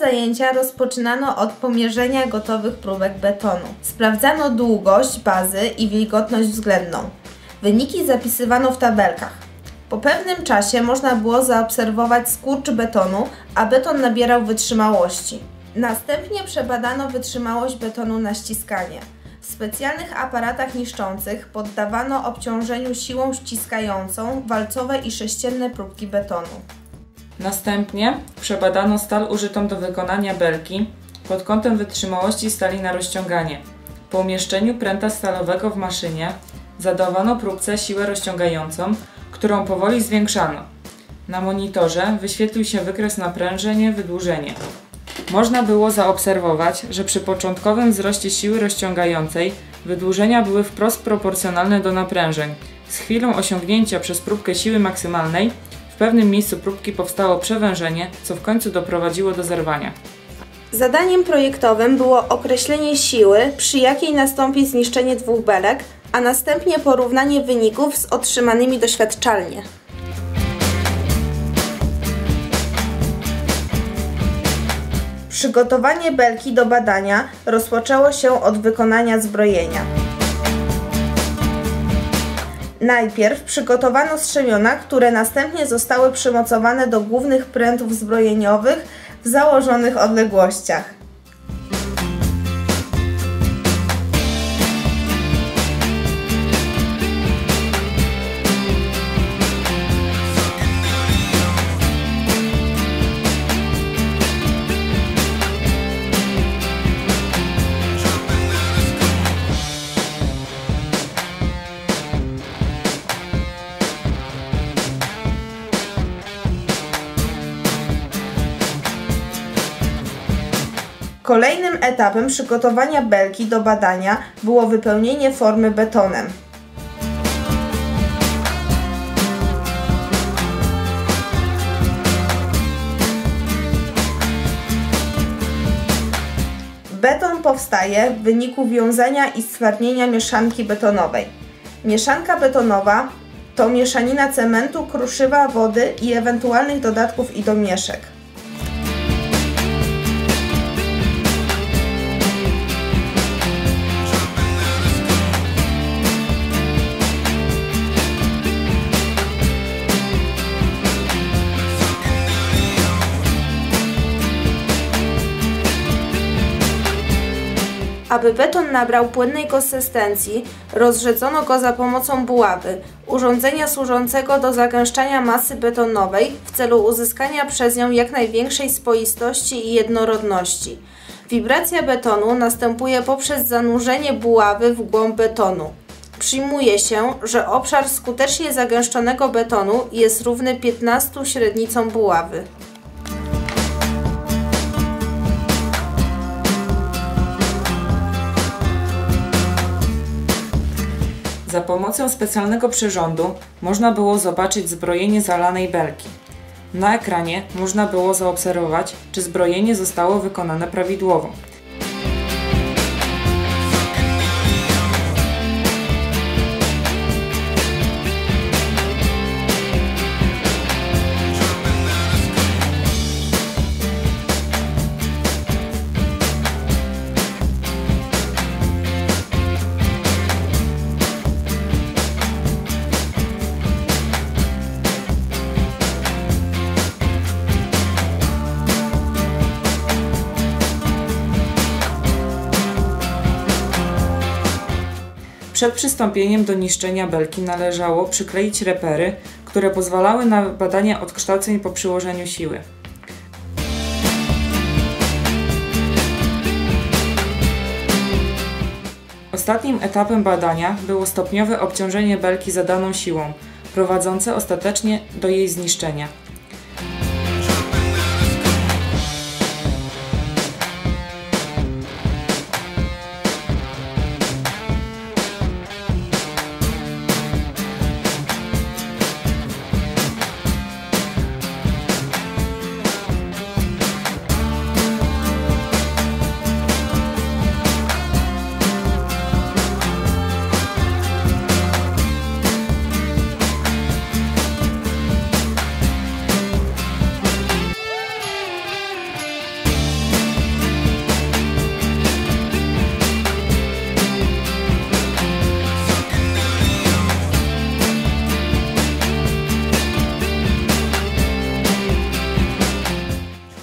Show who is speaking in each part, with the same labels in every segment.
Speaker 1: zajęcia rozpoczynano od pomierzenia gotowych próbek betonu. Sprawdzano długość bazy i wilgotność względną. Wyniki zapisywano w tabelkach. Po pewnym czasie można było zaobserwować skurcz betonu, a beton nabierał wytrzymałości. Następnie przebadano wytrzymałość betonu na ściskanie. W specjalnych aparatach niszczących poddawano obciążeniu siłą ściskającą walcowe i sześcienne próbki betonu.
Speaker 2: Następnie przebadano stal użytą do wykonania belki pod kątem wytrzymałości stali na rozciąganie. Po umieszczeniu pręta stalowego w maszynie zadawano próbce siłę rozciągającą, którą powoli zwiększano. Na monitorze wyświetlił się wykres naprężenie, wydłużenie. Można było zaobserwować, że przy początkowym wzroście siły rozciągającej wydłużenia były wprost proporcjonalne do naprężeń. Z chwilą osiągnięcia przez próbkę siły maksymalnej pewnym miejscu próbki powstało przewężenie, co w końcu doprowadziło do zerwania.
Speaker 1: Zadaniem projektowym było określenie siły, przy jakiej nastąpi zniszczenie dwóch belek, a następnie porównanie wyników z otrzymanymi doświadczalnie. Przygotowanie belki do badania rozpoczęło się od wykonania zbrojenia. Najpierw przygotowano strzemiona, które następnie zostały przymocowane do głównych prętów zbrojeniowych w założonych odległościach. Kolejnym etapem przygotowania belki do badania było wypełnienie formy betonem. Beton powstaje w wyniku wiązania i stwardnienia mieszanki betonowej. Mieszanka betonowa to mieszanina cementu, kruszywa, wody i ewentualnych dodatków i domieszek. Aby beton nabrał płynnej konsystencji, rozrzedzono go za pomocą buławy, urządzenia służącego do zagęszczania masy betonowej w celu uzyskania przez nią jak największej spoistości i jednorodności. Wibracja betonu następuje poprzez zanurzenie buławy w głąb betonu. Przyjmuje się, że obszar skutecznie zagęszczonego betonu jest równy 15 średnicom buławy.
Speaker 2: Za pomocą specjalnego przyrządu można było zobaczyć zbrojenie zalanej belki. Na ekranie można było zaobserwować, czy zbrojenie zostało wykonane prawidłowo. Przed przystąpieniem do niszczenia belki należało przykleić repery, które pozwalały na badania odkształceń po przyłożeniu siły. Ostatnim etapem badania było stopniowe obciążenie belki zadaną siłą, prowadzące ostatecznie do jej zniszczenia.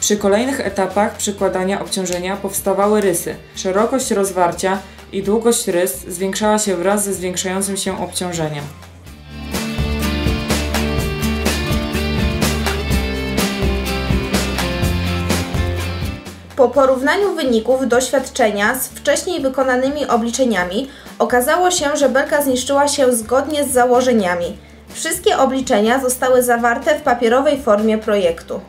Speaker 2: Przy kolejnych etapach przykładania obciążenia powstawały rysy. Szerokość rozwarcia i długość rys zwiększała się wraz ze zwiększającym się obciążeniem.
Speaker 1: Po porównaniu wyników doświadczenia z wcześniej wykonanymi obliczeniami okazało się, że belka zniszczyła się zgodnie z założeniami. Wszystkie obliczenia zostały zawarte w papierowej formie projektu.